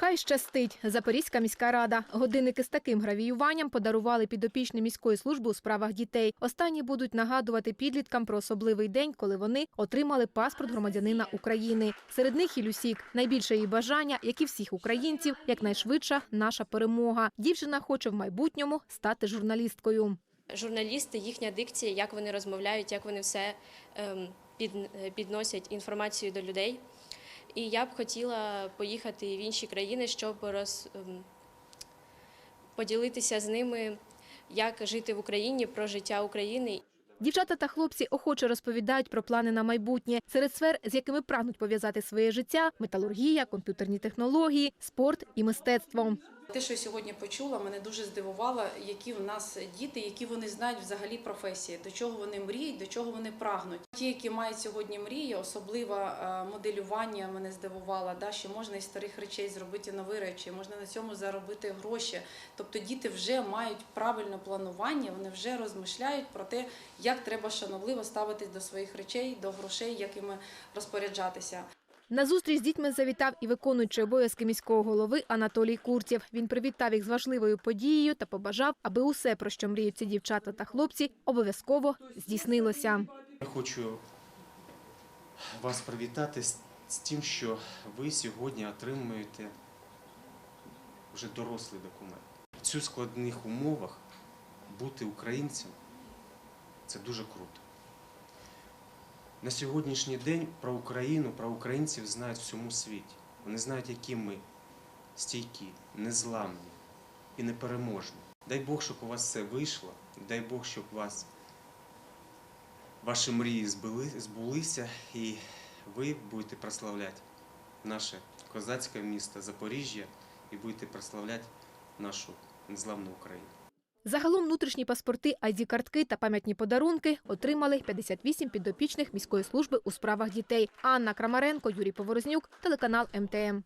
Хай щастить. Запорізька міська рада. Годинники з таким гравіюванням подарували підопічні міської служби у справах дітей. Останні будуть нагадувати підліткам про особливий день, коли вони отримали паспорт громадянина України. Серед них і Люсік. Найбільше її бажання, як і всіх українців, якнайшвидша наша перемога. Дівчина хоче в майбутньому стати журналісткою. журналісти, їхня дикція, як вони розмовляють, як вони все ем, під, підносять інформацію до людей. І я б хотіла поїхати в інші країни, щоб роз, ем, поділитися з ними, як жити в Україні, про життя України. Дівчата та хлопці охоче розповідають про плани на майбутнє. Серед сфер, з якими прагнуть пов'язати своє життя: металургія, комп'ютерні технології, спорт і мистецтво. Те, що я сьогодні почула, мене дуже здивувало, які в нас діти, які вони знають взагалі професії, до чого вони мріють, до чого вони прагнуть. Ті, які мають сьогодні мрії, особливо е, моделювання мене здивувало, да, що можна із старих речей зробити нові речі, можна на цьому заробити гроші. Тобто діти вже мають правильне планування, вони вже розмишляють про те, як треба шанобливо ставитись до своїх речей, до грошей, як іми розпоряджатися. На зустріч з дітьми завітав і виконуючий обов'язки міського голови Анатолій Курців. Він привітав їх з важливою подією та побажав, аби усе, про що мріють ці дівчата та хлопці, обов'язково здійснилося. Я хочу вас привітати з тим, що ви сьогодні отримуєте вже дорослий документ. В цих складних умовах бути українцем це дуже круто. На сьогоднішній день про Україну, про українців знають в всьому світі. Вони знають, які ми стійкі, незламні і непереможні. Дай Бог, щоб у вас все вийшло, дай Бог, щоб вас ваші мрії збулися, і ви будете прославляти наше козацьке місто Запоріжжя і будете прославляти нашу незламну Україну. Загалом внутрішні паспорти, ID-картки та пам'ятні подарунки отримали 58 підопічних міської служби у справах дітей. Анна Крамаренко, Юрій Поворознюк, телеканал МТМ.